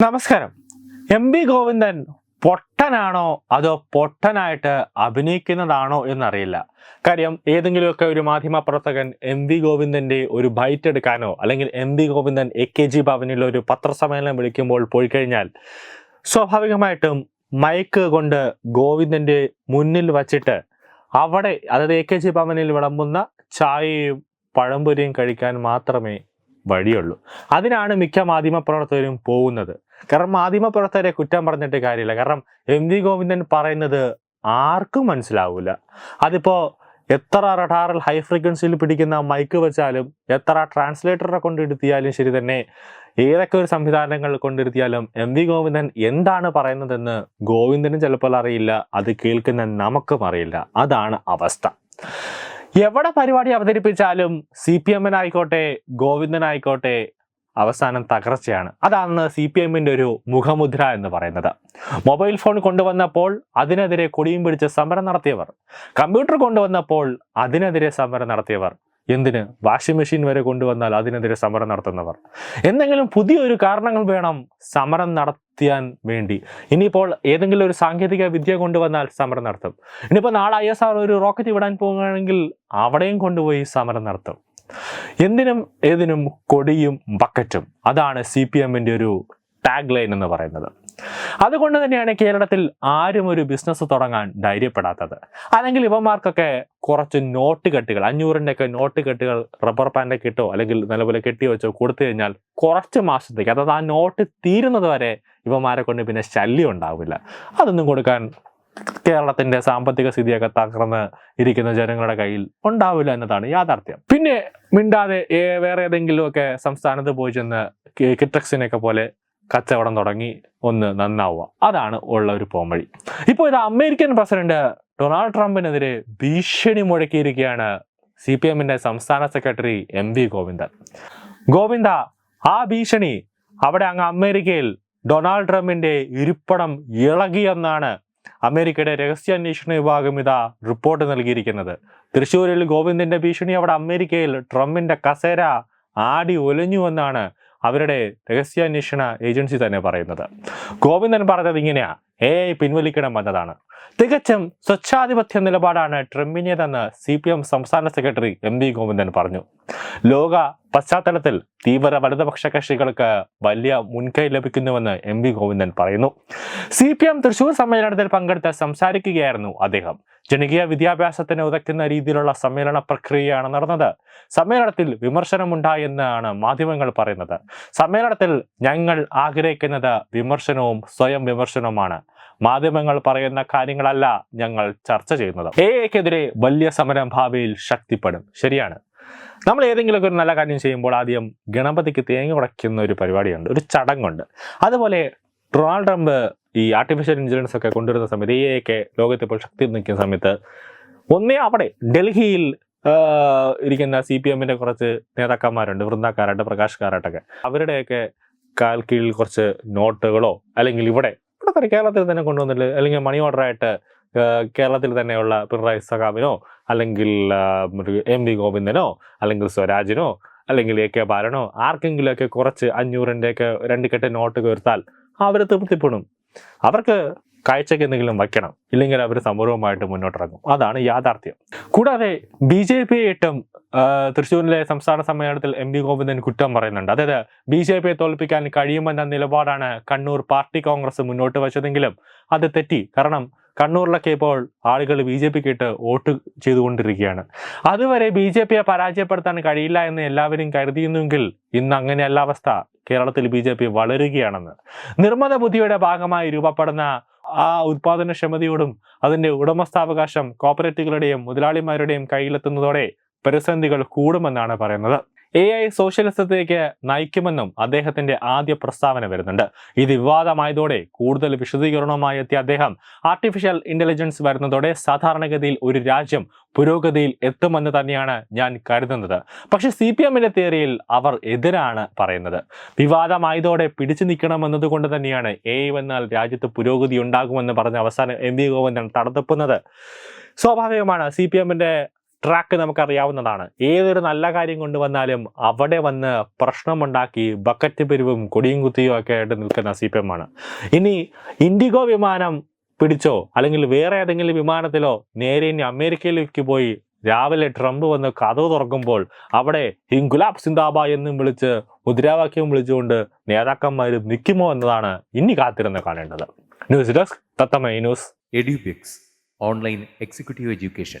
നമസ്കാരം. M B Govindan പൊട്ടനാണോ അതോ പൊട്ടനായിട്ട് അഭിനയിക്കുന്നതാണോ എന്നറിയില്ല. കാര്യം ഏതെങ്കിലുമൊക്കെ ഒരു മാധ്യമ പ്രവർത്തകൻ എം വി ഗോവിന്ദന്റെ ഒരു ബൈറ്റ് എടുക്കാനോ അല്ലെങ്കിൽ M V Govindan A K G ഭവനിൽ ഒരു പത്രസമ്മേളനം വിളിക്കുമ്പോൾ പോയി കഴിഞ്ഞാൽ സ്വാഭാവികമായിട്ടും മയക്ക് കൊണ്ട് ഗോവിന്ദന്റെ മുന്നിൽ വച്ചിട്ട് അവിടെ അതായത് എ കെ ജി ഭവനിൽ വിളമ്പുന്ന ചായയും പഴംപൊരിയും കഴിക്കാൻ മാത്രമേ വഴിയുള്ളൂ. അതിനാണ് മിക്ക മാധ്യമപ്രവർത്തകരും പോകുന്നത്. കാരണം മാധ്യമപ്രവർത്തകരെ കുറ്റം പറഞ്ഞിട്ട് കാര്യമില്ല. കാരണം എം വി ഗോവിന്ദൻ പറയുന്നത് ആർക്കും മനസ്സിലാവില്ല അതിപ്പോ എത്ര റഡാറിൽ ഹൈ ഫ്രീക്വൻസിയിൽ പിടിക്കുന്ന മൈക്ക് വെച്ചാലും എത്ര ട്രാൻസ്ലേറ്ററെ കൊണ്ടിരുത്തിയാലും ശരി തന്നെ ഏതൊക്കെ ഒരു സംവിധാനങ്ങൾ കൊണ്ടിരുത്തിയാലും എം വി ഗോവിന്ദൻ എന്താണ് പറയുന്നതെന്ന് ഗോവിന്ദനും ചിലപ്പോൾ അറിയില്ല അത് കേൾക്കുന്ന നമുക്കും അറിയില്ല. അതാണ് അവസ്ഥ. എവിടെ പരിപാടി അവതരിപ്പിച്ചാലും സി പി എമ്മിനായിക്കോട്ടെ ഗോവിന്ദനായിക്കോട്ടെ അവസാനം തകർച്ചയാണ്. അതാണ് സി പി എമ്മിന്റെ ഒരു മുഖമുദ്ര എന്ന് പറയുന്നത്. മൊബൈൽ ഫോൺ കൊണ്ടുവന്നപ്പോൾ അതിനെതിരെ കൊടിയും പിടിച്ച് സമരം നടത്തിയവർ. കമ്പ്യൂട്ടർ കൊണ്ടുവന്നപ്പോൾ അതിനെതിരെ സമരം നടത്തിയവർ. എന്തിന്? വാഷിംഗ് മെഷീൻ വരെ കൊണ്ടുവന്നാൽ അതിനെതിരെ സമരം നടത്തുന്നവർ. എന്തെങ്കിലും പുതിയൊരു കാരണങ്ങൾ വേണം സമരം നടത്തിയാൻ വേണ്ടി. ഇനിയിപ്പോൾ ഏതെങ്കിലും ഒരു സാങ്കേതിക വിദ്യ കൊണ്ടുവന്നാൽ സമരം നടത്തും. ഇനിയിപ്പോൾ നാളെ ഐ എസ് ആർ ഒരു റോക്കറ്റ് വിടാൻ പോകുകയാണെങ്കിൽ അവിടെയും കൊണ്ടുപോയി സമരം നടത്തും. എന്തിനും ഏതിനും കൊടിയും ബക്കറ്റും. അതാണ് സി പി എമ്മിന്റെ ഒരു ടാഗ് ലൈൻ എന്ന് പറയുന്നത്. അതുകൊണ്ട് തന്നെയാണ് കേരളത്തിൽ ആരും ഒരു ബിസിനസ് തുടങ്ങാൻ ധൈര്യപ്പെടാത്തത്. അല്ലെങ്കിൽ ഇവന്മാർക്കൊക്കെ കുറച്ച് നോട്ട് കെട്ടുകൾ അഞ്ഞൂറിന്റെ ഒക്കെ നോട്ട് കെട്ടുകൾ റബ്ബർ പാന്റെ കിട്ടോ അല്ലെങ്കിൽ നല്ലപോലെ കെട്ടി വെച്ചോ കൊടുത്തു കഴിഞ്ഞാൽ കുറച്ച് മാസത്തേക്ക് അതായത് ആ നോട്ട് തീരുന്നത് വരെ ഇവന്മാരെ കൊണ്ട് പിന്നെ ശല്യം ഉണ്ടാവില്ല. അതൊന്നും കൊടുക്കാൻ കേരളത്തിന്റെ സാമ്പത്തിക സ്ഥിതിയൊക്കെ തകർന്ന് ഇരിക്കുന്ന ജനങ്ങളുടെ കയ്യിൽ ഉണ്ടാവില്ല എന്നതാണ് യാഥാർത്ഥ്യം. പിന്നെ മിണ്ടാതെ വേറെ ഏതെങ്കിലുമൊക്കെ സംസ്ഥാനത്ത് പോയി ചെന്ന് കി- കിറ്റക്സിനെയൊക്കെ പോലെ കച്ചവടം തുടങ്ങി ഒന്ന് നന്നാവുക. അതാണ് ഉള്ള ഒരു പോംവഴി. ഇപ്പോൾ ഇത് അമേരിക്കൻ പ്രസിഡന്റ് ഡൊണാൾഡ് ട്രംപിനെതിരെ ഭീഷണി മുഴക്കിയിരിക്കുകയാണ് സി പി എമ്മിന്റെ സംസ്ഥാന secretary M V Govindan. Govinda ആ ഭീഷണി അവിടെ അങ്ങ് അമേരിക്കയിൽ ഡൊണാൾഡ് ട്രംപിന്റെ ഇരിപ്പടം ഇളകിയെന്നാണ് അമേരിക്കയുടെ രഹസ്യാന്വേഷണ വിഭാഗം ഇതാ റിപ്പോർട്ട് നൽകിയിരിക്കുന്നത്. തൃശ്ശൂരിൽ ഗോവിന്ദന്റെ ഭീഷണി അവിടെ അമേരിക്കയിൽ ട്രംപിന്റെ കസേര ആടി ഒലഞ്ഞുവെന്നാണ് അവരുടെ രഹസ്യാന്വേഷണ ഏജൻസി തന്നെ പറയുന്നത്. ഗോവിന്ദൻ പറഞ്ഞത് ഇങ്ങനെയാ. ഏ പിൻവലിക്കണം എന്നതാണ്. തികച്ചും സ്വച്ഛാധിപത്യ നിലപാടാണ് ട്രംപിനേതെന്ന് സി പി എം സംസ്ഥാന സെക്രട്ടറി എം വി ഗോവിന്ദൻ പറഞ്ഞു. ലോക പശ്ചാത്തലത്തിൽ തീവ്ര വലതുപക്ഷ കക്ഷികൾക്ക് വലിയ മുൻകൈ ലഭിക്കുന്നുവെന്ന് എം വി ഗോവിന്ദൻ പറയുന്നു. സി പി എം തൃശൂർ സമ്മേളനത്തിൽ പങ്കെടുത്ത് സംസാരിക്കുകയായിരുന്നു അദ്ദേഹം. ജനകീയ വിദ്യാഭ്യാസത്തിന് ഉതയ്ക്കുന്ന രീതിയിലുള്ള സമ്മേളന പ്രക്രിയയാണ് നടന്നത്. സമ്മേളനത്തിൽ വിമർശനമുണ്ടായെന്നാണ് മാധ്യമങ്ങൾ പറയുന്നത്. സമ്മേളനത്തിൽ ഞങ്ങൾ ആഗ്രഹിക്കുന്നത് വിമർശനവും സ്വയം വിമർശനവുമാണ്. മാധ്യമങ്ങൾ പറയുന്ന കാര്യങ്ങളല്ല ഞങ്ങൾ ചർച്ച ചെയ്യുന്നത്. എ എക്കെതിരെ വലിയ സമരം ഭാവിയിൽ ശക്തിപ്പെടും. ശരിയാണ്. നമ്മൾ ഏതെങ്കിലുമൊക്കെ ഒരു നല്ല കാര്യം ചെയ്യുമ്പോൾ ആദ്യം ഗണപതിക്ക് തേങ്ങ ഉടയ്ക്കുന്ന ഒരു പരിപാടിയുണ്ട്. ഒരു ചടങ്ങുണ്ട്. അതുപോലെ ഡൊണാൾഡ് ട്രംപ് ഈ ആർട്ടിഫിഷ്യൽ ഇന്റലിജൻസ് ഒക്കെ കൊണ്ടുവരുന്ന സമയത്ത് എ ഒക്കെ ലോകത്ത് ഇപ്പോൾ ശക്തി നിൽക്കുന്ന സമയത്ത് ഒന്നേ അവിടെ ഡൽഹിയിൽ ഇരിക്കുന്ന സി പി എമ്മിന്റെ കുറച്ച് നേതാക്കന്മാരുണ്ട് വൃന്ദക്കാരായിട്ട് പ്രകാശ് കാരാട്ടൊക്കെ അവരുടെയൊക്കെ കാൽ കീഴിൽ കുറച്ച് നോട്ടുകളോ അല്ലെങ്കിൽ ഇവിടെ ഇവിടെ തന്നെ കേരളത്തിൽ തന്നെ കൊണ്ടുവന്നിട്ട് അല്ലെങ്കിൽ മണി ഓർഡറായിട്ട് കേരളത്തിൽ തന്നെയുള്ള പിണറായി സഖാബിനോ അല്ലെങ്കിൽ എം വി ഗോവിന്ദനോ അല്ലെങ്കിൽ സ്വരാജിനോ അല്ലെങ്കിൽ എ കെ ബാലനോ ആർക്കെങ്കിലുമൊക്കെ കുറച്ച് അഞ്ഞൂറിന്റെയൊക്കെ രണ്ട് കെട്ട് നോട്ട് കയർത്താൽ അവർ തൃപ്തിപ്പെടും. അവർക്ക് കാഴ്ചയ്ക്ക് എന്തെങ്കിലും വയ്ക്കണം. ഇല്ലെങ്കിൽ അവർ സമൂഹവുമായിട്ട് മുന്നോട്ടിറങ്ങും. അതാണ് യാഥാർത്ഥ്യം. കൂടാതെ ബി ജെ പി ആയിട്ടും തൃശ്ശൂരിലെ സംസ്ഥാന സമ്മേളനത്തിൽ എം വി ഗോവിന്ദൻ കുറ്റം പറയുന്നുണ്ട്. അതായത് ബി ജെ പിയെ തോൽപ്പിക്കാൻ കഴിയുമെന്ന നിലപാടാണ് കണ്ണൂർ പാർട്ടി കോൺഗ്രസ് മുന്നോട്ട് വെച്ചതെങ്കിലും അത് തെറ്റി. കാരണം കണ്ണൂരിലൊക്കെ ഇപ്പോൾ ആളുകൾ ബി ജെ പിക്ക് ഇട്ട് വോട്ട് ചെയ്തുകൊണ്ടിരിക്കുകയാണ്. അതുവരെ ബി ജെ പിയെ പരാജയപ്പെടുത്താൻ കഴിയില്ല എന്ന് എല്ലാവരും കരുതിയിരുന്നുവെങ്കിൽ ഇന്ന് അങ്ങനെയല്ല അവസ്ഥ. കേരളത്തിൽ ബി ജെ പി വളരുകയാണെന്ന്. നിർമ്മത ബുദ്ധിയുടെ ഭാഗമായി രൂപപ്പെടുന്ന ആ ഉത്പാദനക്ഷമതയോടും അതിന്റെ ഉടമസ്ഥാവകാശം കോപ്പറേറ്റീവുകളുടെയും മുതലാളിമാരുടെയും കയ്യിലെത്തുന്നതോടെ പ്രതിസന്ധികൾ കൂടുമെന്നാണ് പറയുന്നത്. എ ഐ സോഷ്യലിസത്തിലേക്ക് നയിക്കുമെന്നും അദ്ദേഹത്തിന്റെ ആദ്യ പ്രസ്താവന വരുന്നുണ്ട്. ഇത് വിവാദമായതോടെ കൂടുതൽ വിശദീകരണവുമായി എത്തിയ അദ്ദേഹം ആർട്ടിഫിഷ്യൽ ഇന്റലിജൻസ് വരുന്നതോടെ സാധാരണഗതിയിൽ ഒരു രാജ്യം പുരോഗതിയിൽ എത്തുമെന്ന് തന്നെയാണ് ഞാൻ കരുതുന്നത്. പക്ഷെ സി പി എമ്മിന്റെ തിയറിയിൽ അവർ എതിരാണ് പറയുന്നത്. വിവാദമായതോടെ പിടിച്ചു നിൽക്കണമെന്നതുകൊണ്ട് തന്നെയാണ് എ വന്നാൽ രാജ്യത്ത് പുരോഗതി ഉണ്ടാകുമെന്ന് പറഞ്ഞ അവസാനം എം വി ഗോവിന്ദൻ തടത്തപ്പുന്നത് സ്വാഭാവികമാണ് സി പി എമ്മിന്റെ ട്രാക്ക് നമുക്കറിയാവുന്നതാണ്. ഏതൊരു നല്ല കാര്യം കൊണ്ടുവന്നാലും അവിടെ വന്ന് പ്രശ്നമുണ്ടാക്കി ബക്കറ്റ് പിരിവും കൊടിയും കുത്തിയും ഒക്കെ ആയിട്ട് നിൽക്കുന്ന സി പി എം ആണ്. ഇനി ഇൻഡിഗോ വിമാനം പിടിച്ചോ അല്ലെങ്കിൽ വേറെ ഏതെങ്കിലും വിമാനത്തിലോ നേരെ ഇനി അമേരിക്കയിലേക്ക് പോയി രാവിലെ ട്രംപ് വന്ന് കഥവ് തുറക്കുമ്പോൾ അവിടെ ഇൻഗുലാബ് സിന്ദാബ എന്നും വിളിച്ച് മുദ്രാവാക്യം വിളിച്ചുകൊണ്ട് നേതാക്കന്മാർ നിൽക്കുമോ എന്നതാണ് ഇനി കാത്തിരുന്ന് കാണേണ്ടത്. News desk തത്തമൈ news. Edupix online executive education.